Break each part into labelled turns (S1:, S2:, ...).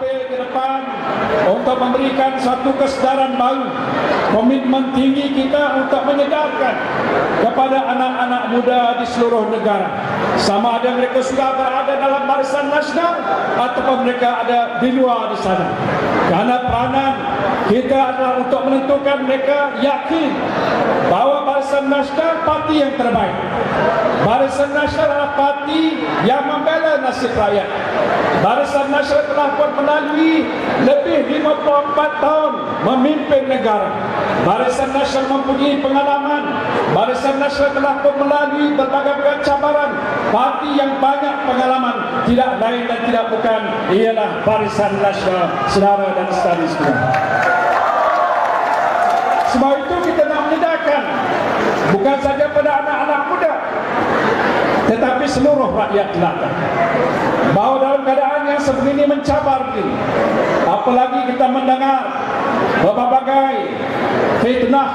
S1: tampil ke depan untuk memberikan satu kesedaran baru. Komitmen tinggi kita untuk menyedarkan kepada anak-anak muda di seluruh negara. Sama ada mereka sudah berada dalam barisan nasional ataupun mereka ada di luar di sana. Kerana peranan kita adalah untuk menentukan mereka yakin bahawa barisan nasional parti yang terbaik. Barisan nasional adalah parti yang membela nasib rakyat. Barisan nasional telah pun melalui lebih 54 tahun memimpin negara. Barisan nasional mempunyai pengalaman. Barisan nasional telah pun melalui berbagai-bagai cabaran parti yang banyak pengalaman. Tidak lain dan tidak bukan ialah barisan nasional saudara dan saudari sekalian. Sebab itu kita nak menyedarkan bukan saja pada anak-anak muda tetapi seluruh rakyat jelata bahawa dalam keadaan yang sebegini mencabar ini apalagi kita mendengar berbagai fitnah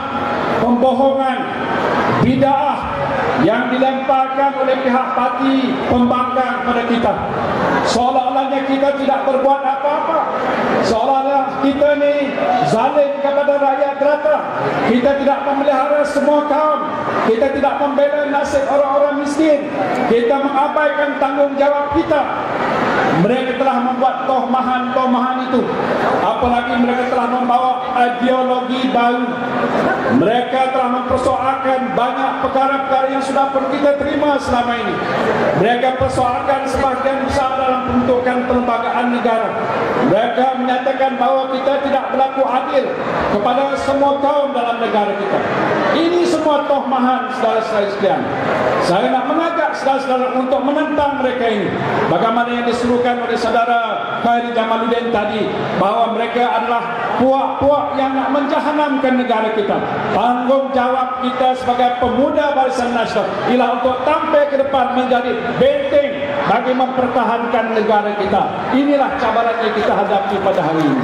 S1: pembohongan bid'ah yang dilemparkan oleh pihak parti pembangkang kepada kita. Seolah-olahnya kita tidak berbuat apa-apa zalim kepada rakyat jelata kita tidak memelihara semua kaum. Kita tidak membela nasib orang-orang miskin. Kita mengabaikan tanggungjawab kita. Mereka telah membuat tohmahan-tohmahan itu. Apalagi mereka telah membawa ideologi baru. Mereka telah mempersoalkan banyak perkara-perkara yang sudah pun kita terima selama ini. Mereka persoalkan sebagian besar pembentukan perlembagaan negara. Mereka menyatakan bahawa kita tidak berlaku adil kepada semua kaum dalam negara kita. Ini semua tohmahan saudara-saudara sekalian. Saya nak mengajak saudara-saudara untuk menentang mereka ini. Bagaimana yang disuruh disebutkan oleh saudara Khairi Jamaluddin tadi bahawa mereka adalah puak-puak yang nak menjahanamkan negara kita. Tanggungjawab kita sebagai pemuda Barisan Nasional ialah untuk tampil ke depan menjadi benteng bagi mempertahankan negara kita. Inilah cabaran yang kita hadapi pada hari ini.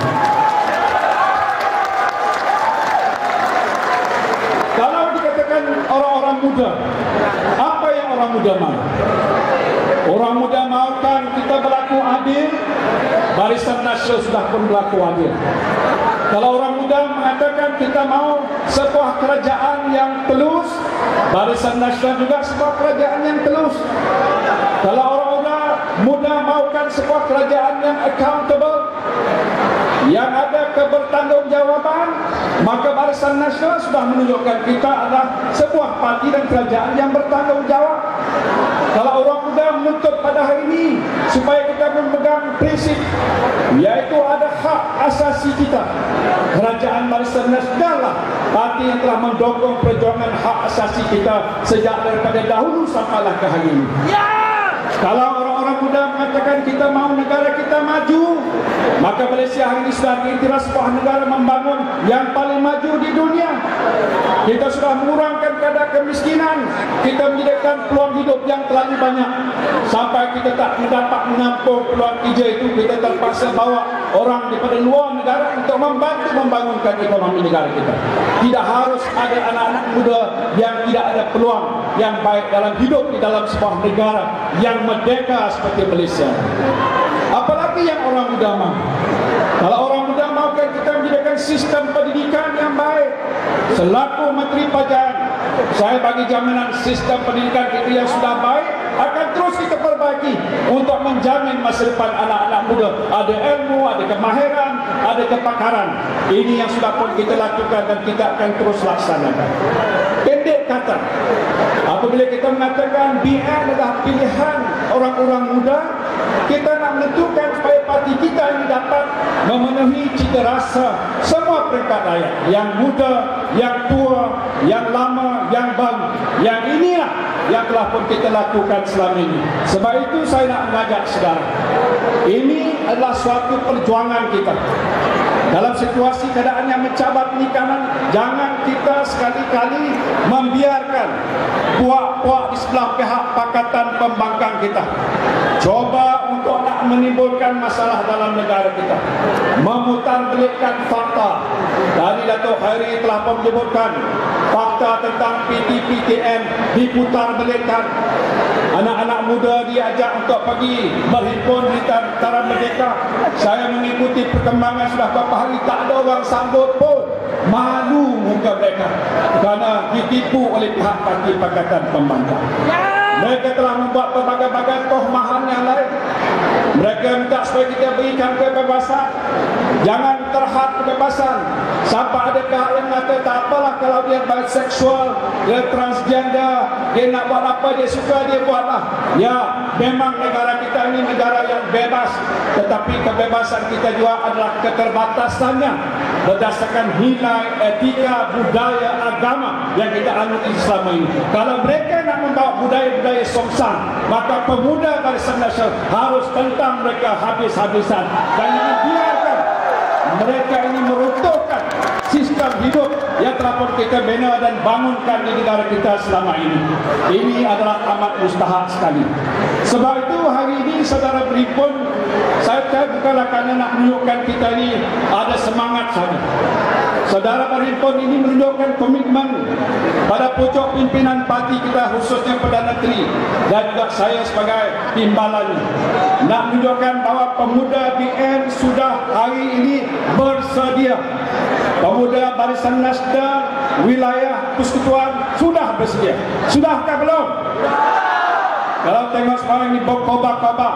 S1: Kalau dikatakan orang-orang muda, apa yang orang muda mahu? Orang muda mahukan kita berlaku adil Barisan Nasional sudah pun berlaku adil Kalau orang muda mengatakan kita mahu sebuah kerajaan yang telus Barisan Nasional juga sebuah kerajaan yang telus Kalau orang-orang muda mahukan sebuah kerajaan yang accountable yang ada kebertanggungjawaban maka Barisan Nasional sudah menunjukkan kita adalah sebuah parti dan kerajaan yang bertanggungjawab. Kalau orang muda menuntut pada hari ini supaya kita memegang prinsip yaitu ada hak asasi kita. Kerajaan Barisan Nasional lah parti yang telah mendukung perjuangan hak asasi kita sejak daripada dahulu sampailah ke hari ini. Ya! kalau orang-orang muda mengatakan kita mahu negara kita maju Maka Malaysia hari ini sudah diiktiraf sebuah negara membangun yang paling maju di dunia. Kita sudah mengurangkan kadar kemiskinan. Kita menyediakan peluang hidup yang terlalu banyak. Sampai kita tak dapat menampung peluang hijau itu, kita terpaksa bawa orang daripada luar negara untuk membantu membangunkan ekonomi negara kita. Tidak harus ada anak-anak muda yang tidak ada peluang yang baik dalam hidup di dalam sebuah negara yang merdeka seperti Malaysia. Apalagi yang orang muda mahu. Kalau orang muda mahukan kita menjadikan sistem pendidikan yang baik. Selaku Menteri Pajak, saya bagi jaminan sistem pendidikan kita yang sudah baik akan terus kita perbaiki untuk menjamin masa depan anak-anak muda ada ilmu, ada kemahiran, ada kepakaran. Ini yang sudah pun kita lakukan dan kita akan terus laksanakan. Pendek kata, apabila kita mengatakan BN adalah pilihan orang-orang muda, kita nak menentukan supaya parti kita ini dapat memenuhi cita rasa semua peringkat rakyat. Yang muda, yang tua, yang lama, yang baru. Yang inilah yang telah pun kita lakukan selama ini. Sebab itu saya nak mengajak saudara ini adalah suatu perjuangan kita. Dalam situasi keadaan yang mencabar ini jangan kita sekali-kali membiarkan puak-puak di sebelah pihak pakatan pembangkang kita. Coba menimbulkan masalah dalam negara kita. Memutar belikkan fakta. Dari Datuk Khairi telah menyebutkan fakta tentang PTPTM diputar belikkan. Anak-anak muda diajak untuk pergi berhimpun di Tentara Merdeka. Saya mengikuti perkembangan sudah beberapa hari tak ada orang sambut pun. Malu muka mereka kerana ditipu oleh pihak parti Pakatan Pembangkang. Mereka telah membuat pelbagai-bagai tohmahan yang lain. Mereka supaya kita berikan kebebasan. Jangan terhad kebebasan. Sampai ada yang kata tak apalah kalau dia biseksual, dia transgender, dia nak buat apa dia suka dia buatlah. Ya, memang negara kita ini negara yang bebas. Tetapi kebebasan kita juga adalah keterbatasannya berdasarkan nilai etika budaya agama yang kita anut selama ini. Kalau mereka nak membawa budaya-budaya songsang, maka pemuda Barisan Nasional harus tentang mereka habis-habisan dan biarkan mereka ini meruntuhkan sistem hidup yang telah pun kita bina dan bangunkan di negara kita selama ini. Ini adalah amat mustahak sekali. Sebab itu hari ini saudara berhimpun, saya tahu bukanlah kerana nak menunjukkan kita ini ada semangat saja. Saudara berhimpun ini menunjukkan komitmen pada pucuk pimpinan parti kita khususnya Perdana Menteri dan juga saya sebagai timbalan nak menunjukkan bahawa pemuda sudah hari ini bersedia. Pemuda Barisan Nasdaq wilayah persekutuan sudah bersedia. Sudahkah belum? kalau tengok sekarang ini berkobar-kobar. tak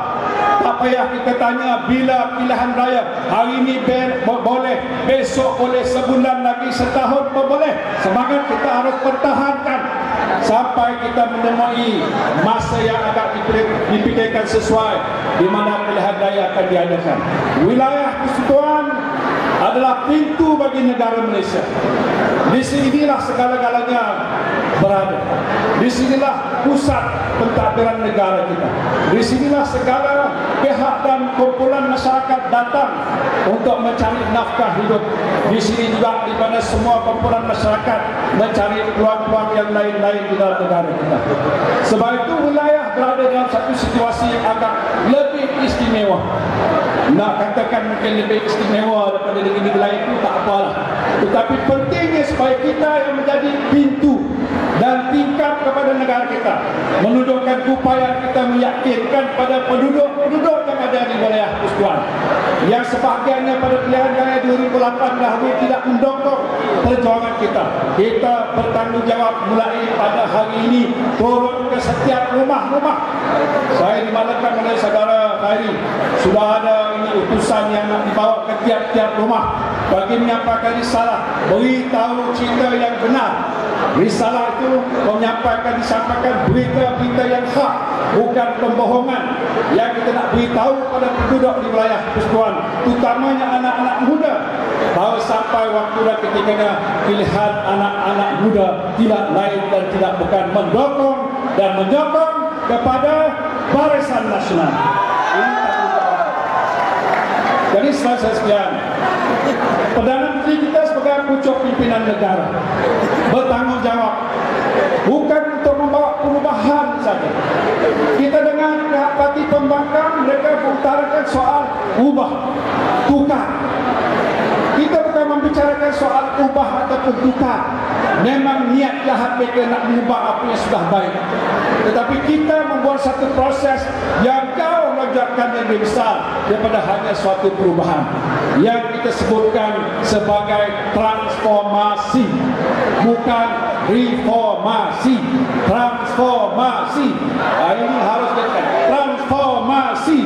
S1: payah kita tanya bila pilihan raya hari ini boleh besok boleh sebulan lagi setahun boleh semangat kita harus pertahankan sampai kita menemui masa yang agak dipikirkan sesuai di mana pilihan raya akan diadakan wilayah persekutuan adalah pintu bagi negara Malaysia. Di sinilah segala-galanya berada. Di sinilah pusat pentadbiran negara kita. Di sinilah segala pihak dan kumpulan masyarakat datang untuk mencari nafkah hidup. Di sini juga di mana semua kumpulan masyarakat mencari peluang-peluang yang lain-lain di dalam negara kita. Sebab itu wilayah berada dalam satu situasi yang agak lebih istimewa. Nak katakan mungkin lebih istimewa daripada negeri lain itu tak apalah. Tetapi pentingnya supaya kita yang menjadi pintu dan tingkat kepada negara kita menunjukkan upaya kita meyakinkan pada penduduk-penduduk yang ada di wilayah persekutuan yang sebahagiannya pada pilihan raya 2008 dahulu tidak mendokong perjuangan kita. Kita bertanggungjawab mulai pada hari ini turun ke setiap rumah-rumah. Saya dimalukan oleh saudara Khairi. Sudah ada ini utusan yang nak dibawa ke tiap-tiap rumah. Bagi menyampaikan risalah beritahu cerita yang benar. Risalah itu menyampaikan disampaikan berita-berita yang hak bukan pembohongan. Yang kita nak beritahu pada penduduk di wilayah persekutuan utamanya anak-anak muda bahawa sampai waktu dan ketika pilihan anak-anak muda tidak lain dan tidak bukan mendokong dan menyokong kepada barisan nasional. Jadi selesai sekian Perdana Menteri kita sebagai pucuk pimpinan negara bertanggungjawab. Bukan saja. Kita dengar parti pembangkang mereka mengutarakan soal ubah, tukar. Kita bukan membicarakan soal ubah ataupun tukar. Memang niat jahat mereka nak mengubah apa yang sudah baik. Tetapi kita membuat satu proses yang jauh lonjakan yang lebih besar daripada hanya suatu perubahan yang kita sebutkan sebagai transformasi bukan reformasi. Transformasi. Nah, ini harus kita transformasi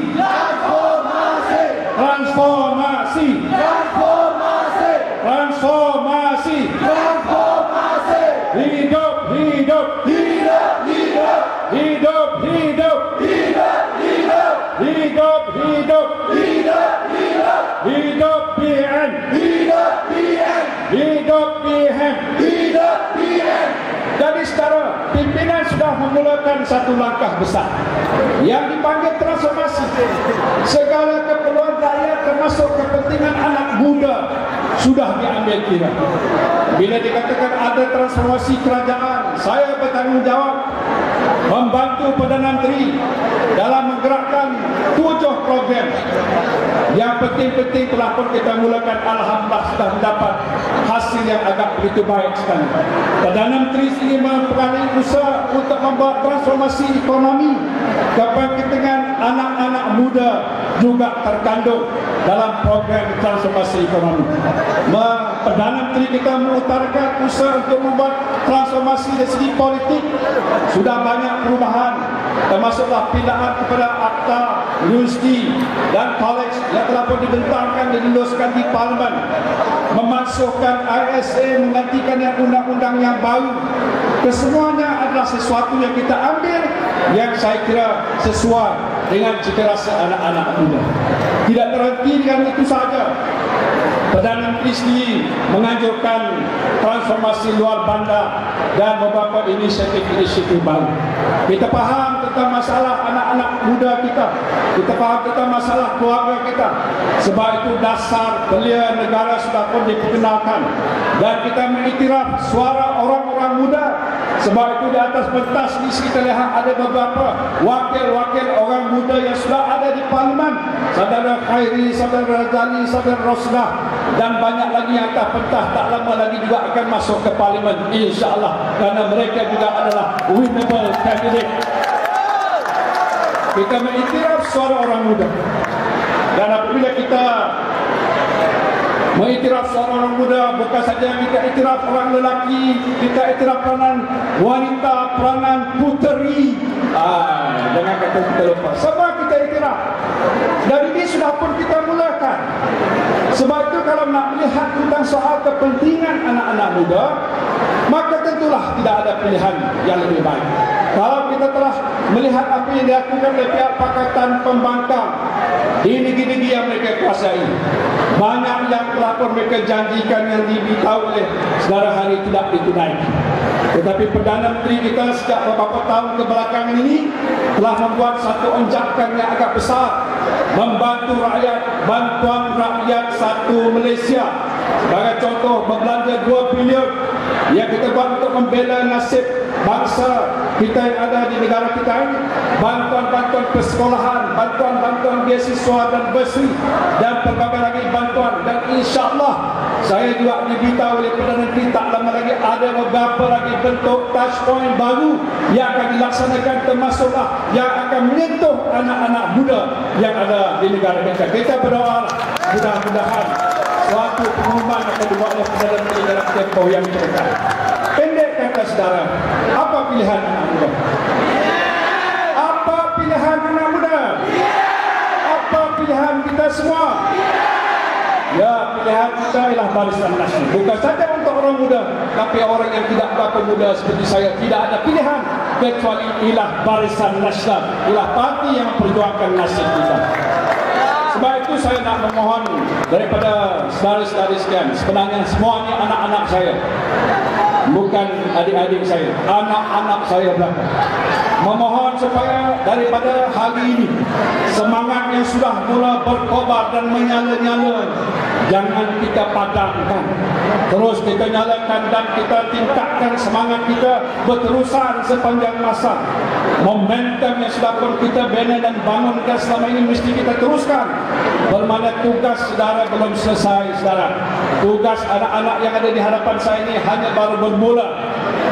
S1: memulakan satu langkah besar. Yang dipanggil transformasi segala keperluan rakyat termasuk kepentingan anak muda sudah diambil kira. Bila dikatakan ada transformasi kerajaan saya bertanggungjawab membantu Perdana Menteri dalam menggerakkan tujuh program yang penting-penting telah pun kita mulakan Alhamdulillah sudah mendapat hasil yang agak begitu baik sekali Perdana Menteri sini memperoleh usaha untuk membuat transformasi ekonomi kepentingan anak-anak muda juga terkandung dalam program transformasi ekonomi. Perdana Menteri kita mengutarakan usaha untuk membuat transformasi dari segi politik. Sudah banyak perubahan termasuklah pindaan kepada Akta Universiti dan College yang telah pun dibentangkan dan diluluskan di Parlimen memasukkan ISA menggantikan yang undang-undang yang baru. Kesemuanya adalah sesuatu yang kita ambil yang saya kira sesuai dengan cita rasa anak-anak muda. Tidak terhenti dengan itu saja Perdana Menteri sendiri menganjurkan transformasi luar bandar dan beberapa inisiatif-inisiatif baru. Kita faham tentang masalah anak-anak muda kita. Kita faham tentang masalah keluarga kita. Sebab itu dasar belia negara sudah pun diperkenalkan. Dan kita mengiktiraf suara orang-orang muda. Sebab itu di atas pentas ini kita lihat ada beberapa wakil-wakil orang muda yang sudah ada di parlimen. Saudara Khairi, Saudara Razali, Saudara Rosnah dan banyak lagi yang tak pentah tak lama lagi juga akan masuk ke parlimen insyaallah kerana mereka juga adalah winnable candidate. Kita mengiktiraf suara orang muda. Dan apabila kita mengiktiraf suara orang muda bukan saja kita iktiraf orang lelaki kita iktiraf peranan wanita peranan puteri. Ah, jangan kata kita lupa semua kita iktiraf. Dan ini sudah pun kita mulakan sebab itu kalau nak melihat tentang soal kepentingan anak-anak muda maka tentulah tidak ada pilihan yang lebih baik. Kalau kita telah melihat apa yang dilakukan oleh pihak Pakatan Pembangkang di negeri-negeri yang mereka kuasai banyak yang telah pun mereka janjikan yang diberitahu oleh saudara hari tidak ditunaikan tetapi Perdana Menteri kita sejak beberapa tahun ke belakang ini telah membuat satu onjakan yang agak besar membantu rakyat bantuan rakyat satu Malaysia. Sebagai contoh berbelanja 2 bilion yang kita buat untuk membela nasib bangsa kita yang ada di negara kita ini bantuan-bantuan persekolahan bantuan-bantuan beasiswa dan bersih dan pelbagai lagi bantuan. Dan insyaAllah saya juga diberitahu oleh Perdana Menteri tak lama lagi ada beberapa lagi bentuk touch point baru yang akan dilaksanakan termasuklah yang akan menyentuh anak-anak muda yang ada di negara kita. Kita berdoa mudah-mudahan suatu pengumuman akan dibuat oleh Perdana Menteri dalam tempoh yang terdekat saudara apa pilihan anak muda apa pilihan anak muda apa pilihan kita semua Ya, pilihan kita ialah barisan nasional. Bukan saja untuk orang muda, tapi orang yang tidak berapa muda seperti saya tidak ada pilihan kecuali ialah barisan nasional. Ialah parti yang perjuangkan nasib kita. Sebab itu saya nak memohon daripada saudara-saudara sekalian, sebenarnya semua ini anak-anak saya bukan adik-adik saya. Anak-anak saya belakang. Memohon supaya daripada hari ini semangat yang sudah mula berkobar dan menyala-nyala jangan kita padamkan. Terus kita nyalakan dan kita tingkatkan semangat kita berterusan sepanjang masa momentum yang sudah pun kita bina dan bangunkan selama ini mesti kita teruskan. Bermakna tugas saudara belum selesai saudara. Tugas anak-anak yang ada di hadapan saya ini hanya baru bermula.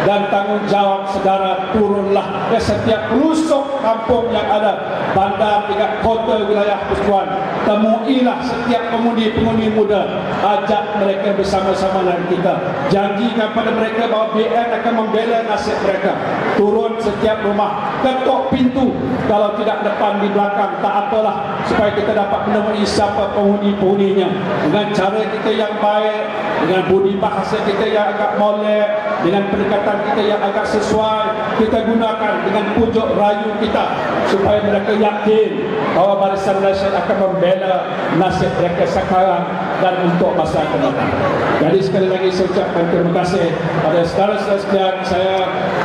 S1: Dan tanggungjawab saudara turunlah ke setiap pelosok kampung yang ada. Bandar tingkat kota wilayah persekutuan temuilah setiap pengundi-pengundi muda. Ajak mereka bersama-sama dengan kita. Janjikan pada mereka bahawa BN akan membela nasib mereka. Turun setiap rumah. Ketuk pintu. Kalau tidak depan di belakang tak apalah. Supaya kita dapat menemui siapa penghuni-penghuninya dengan cara kita yang baik dengan budi bahasa kita yang agak molek dengan pendekatan kita yang agak sesuai kita gunakan dengan pujuk rayu kita. Supaya mereka yakin bahawa Barisan Nasional akan membela nasib mereka sekarang dan untuk masa akan datang. Jadi sekali lagi saya ucapkan terima kasih pada saudara-saudara sekalian. Saya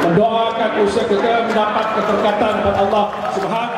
S1: mendoakan usaha kita mendapat keberkatan dari Allah Subhanahu